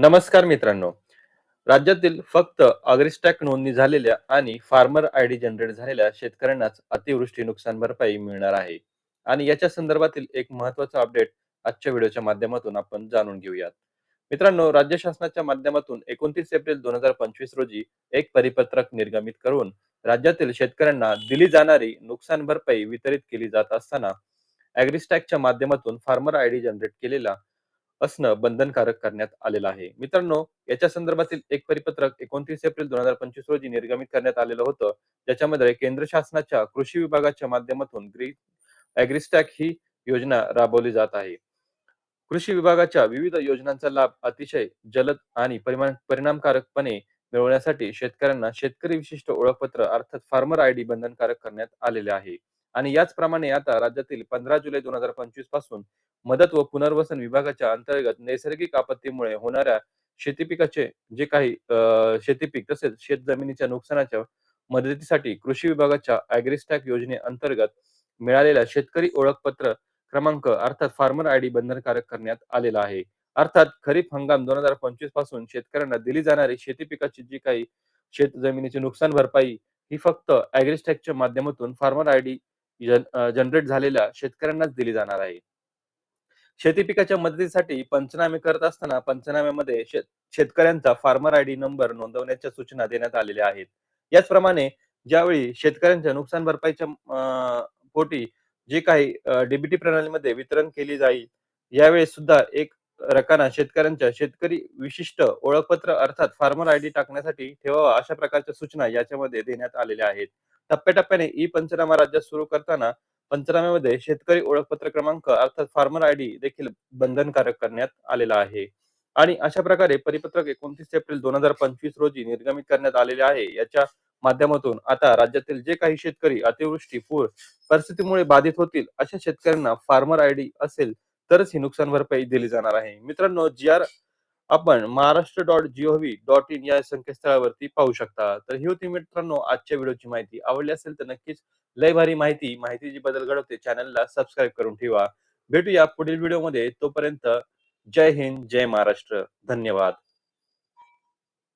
नमस्कार मित्रांनो. राज्यातील फक्त अग्रिस्टॅक नोंदणी झालेल्या आणि फार्मर आय डी जनरेट झालेल्या शेतकऱ्यांनाच अतिवृष्टी नुकसान भरपाई मिळणार आहे. आणि याच्या संदर्भातील एक महत्त्वाचा अपडेट आजच्या व्हिडिओच्या माध्यमातून आपण जाणून घेऊयात. मित्रांनो राज्य शासनाच्या माध्यमातून एकोणतीस एप्रिल दोन हजार पंचवीस रोजी एक परिपत्रक निर्गमित करून राज्यातील शेतकऱ्यांना दिली जाणारी नुकसान भरपाई वितरित केली जात असताना अॅग्रिस्टॅकच्या माध्यमातून फार्मर आय डी जनरेट केलेला असणं बंधनकारक करण्यात आलेलं आहे. मित्रांनो याच्या संदर्भातील एक परिपत्रक एकोणतीस एप्रिल दोन हजार पंचवीस रोजी निर्गमित करण्यात आलेलं होतं. ज्याच्यामध्ये केंद्र शासनाच्या कृषी विभागाच्या माध्यमातून ग्री अॅग्रिस्टॅक ही योजना राबवली जात आहे. कृषी विभागाच्या विविध योजनांचा लाभ अतिशय जलद आणि परिमाण परिणामकारकपणे मिळवण्यासाठी शेतकऱ्यांना शेतकरी विशिष्ट ओळखपत्र अर्थात फार्मर आय डी बंधनकारक करण्यात आलेले आहे. आणि याचप्रमाणे आता राज्यातील पंधरा जुलै दोन हजार पंचवीसपासून मदत व पुनर्वसन विभागाच्या अंतर्गत नैसर्गिक आपत्तीमुळे होणाऱ्या शेतीपिकाचे जे काही शेतीपीक तसेच शेत जमिनीच्या नुकसानाच्या मदतीसाठी कृषी विभागाच्या अॅग्रिस्टॅक योजनेअंतर्गत मिळालेल्या शेतकरी ओळखपत्र क्रमांक अर्थात फार्मर आय डी बंधनकारक करण्यात आलेला आहे. अर्थात खरीप हंगाम दोन हजार पंचवीसपासून शेतकऱ्यांना दिली जाणारी शेती पिकाची जी काही शेत जमिनीची नुकसान भरपाई ही फक्त अॅग्रिस्टॅकच्या माध्यमातून फार्मर आय डी जनरेट झालेल्या शेतकऱ्यांनाच दिली जाणार आहे. शेती पिकाच्या मदतीसाठी पंचनामे करत असताना पंचनाम्यामध्ये शेत शेतकऱ्यांचा फार्मर आय डी नंबर नोंदवण्याच्या सूचना देण्यात आलेल्या आहेत. याचप्रमाणे ज्यावेळी शेतकऱ्यांच्या नुकसान भरपाईच्या पोटी जे काही डीबीटी प्रणालीमध्ये वितरण केली जाईल यावेळेस सुद्धा एक रकाना शेतकऱ्यांच्या शेतकरी विशिष्ट ओळखपत्र अर्थात फार्मर आय डी टाकण्यासाठी ठेवावा अशा प्रकारच्या सूचना याच्यामध्ये देण्यात आलेल्या आहेत. टप्प्याटप्प्याने ई पंचनामा राज्यात सुरू करताना पंचनाम्यामध्ये शेतकरी ओळखपत्र क्रमांक अर्थात फार्मर आय डी देखील बंधनकारक करण्यात आलेला आहे. आणि अशा प्रकारे परिपत्रक एकोणतीस एप्रिल दोन हजार पंचवीस रोजी निर्गमित करण्यात आलेले आहे. याच्या माध्यमातून आता राज्यातील जे काही शेतकरी अतिवृष्टी पूर परिस्थितीमुळे बाधित होतील अशा शेतकऱ्यांना फार्मर आय डी असेल तरच ही नुकसान भरपाई दिली जाणार आहे. मित्रांनो जी आर आपण Maharashtra dot gov dot in या संकेतस्थळावरती पाहू शकता. तर ही होती मित्रांनो आजच्या व्हिडिओची माहिती. आवडली असेल तर नक्कीच लय भारी माहिती माहिती जी बदल घडवते चॅनलला सबस्क्राईब करून ठेवा. भेटूया पुढील व्हिडिओमध्ये. तोपर्यंत जय हिंद जय महाराष्ट्र. धन्यवाद.